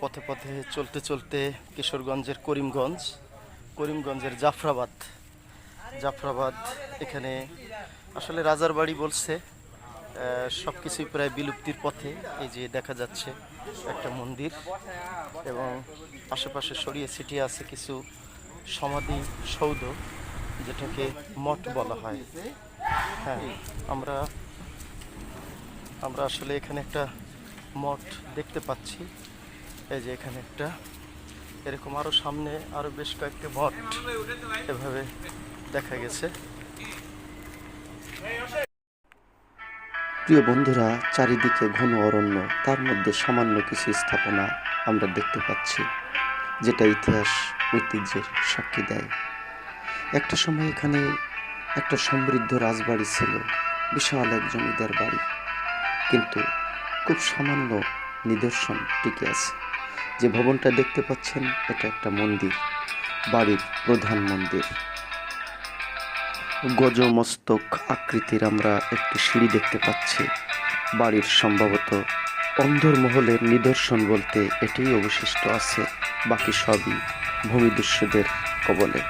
পথে পথে চলতে চলতে কিশোরগঞ্জের করিমগঞ্জ, করিমগঞ্জের জাফরাবাদ। জাফরাবাদ এখানে আসলে রাজার বাড়ি বলছে সব কিছুই প্রায় বিলুপ্তির পথে। এই যে দেখা যাচ্ছে একটা মন্দির এবং আশেপাশে সরিয়ে ছিটিয়ে আছে কিছু সমাধি সৌধ, যেটাকে মঠ বলা হয়। হ্যাঁ আমরা আমরা আসলে এখানে একটা মঠ দেখতে পাচ্ছি। এই যে এখানে একটা, এরকম আরও সামনে আরও বেশ কয়েকটি মঠ এভাবে দেখা গেছে। প্রিয় বন্ধুরা, চারিদিকে ঘন অরণ্য, তার মধ্যে সামান্য কিছু স্থাপনা আমরা দেখতে পাচ্ছি, যেটা ইতিহাস ঐতিহ্যের সাক্ষী দেয়। একটা সময় এখানে একটা সমৃদ্ধ রাজবাড়ি ছিল, বিশাল এক জমিদার বাড়ি। কিন্তু খুব সামান্য নিদর্শন টিকে আছে। যে ভবনটা দেখতে পাচ্ছেন, এটা একটা মন্দির, বাড়ির প্রধান মন্দির। গজমস্তক আকৃতির আমরা একটি সিঁড়ি দেখতে পাচ্ছি। বাড়ির সম্ভবত অন্ধরমহলের নিদর্শন বলতে এটাই অবশিষ্ট আছে, বাকি সবই ভূমিদস্যুদের কবলে।